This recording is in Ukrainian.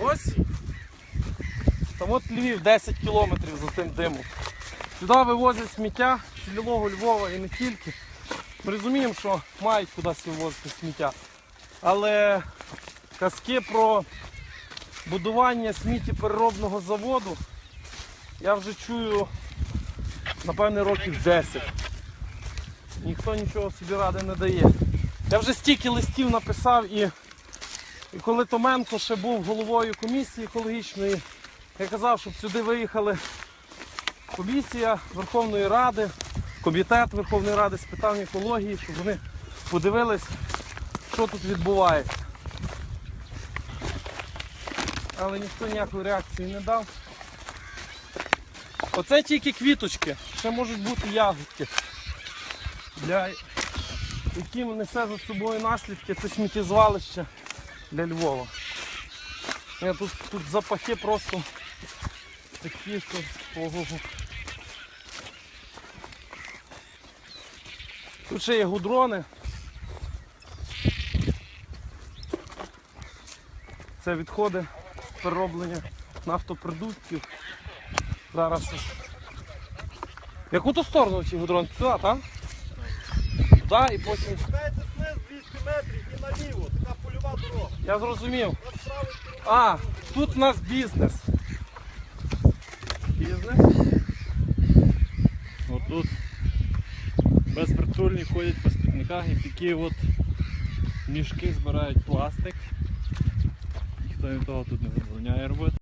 Ось. Там от Львів 10 кілометрів за тим димом. Сюди вивозять сміття з цілого Львова і не тільки. Ми розуміємо, що мають кудись вивозити сміття. Але казки про будування сміттєпереробного заводу я вже чую, напевне, років 10. Ніхто нічого собі ради не дає. Я вже стільки листів написав і, і коли Томенко ще був головою комісії екологічної, я казав, щоб сюди виїхали комісія Верховної Ради, комітет Верховної Ради з питань екології, щоб вони подивились, що тут відбувається. Але ніхто ніякої реакції не дав. Оце тільки квіточки, ще можуть бути ягодки. Для які несе за собою наслідки, це сміттєзвалище для Львова. Ні, тут, тут запахи просто такі, що ого. Тут ще є гудрони. Це відходи перероблення нафтопродуктів. Зараз. В яку ту сторону ці гудрони? Туди, так? Туди і потім. Спускаєте 200 метрів наліво, така польова дорога. Я зрозумів. А, тут у нас бізнес. Бізнес? Отут безпритульні ходять по спітниках і такі от мішки збирають пластик. Ніхто їм того тут не забороняє робити.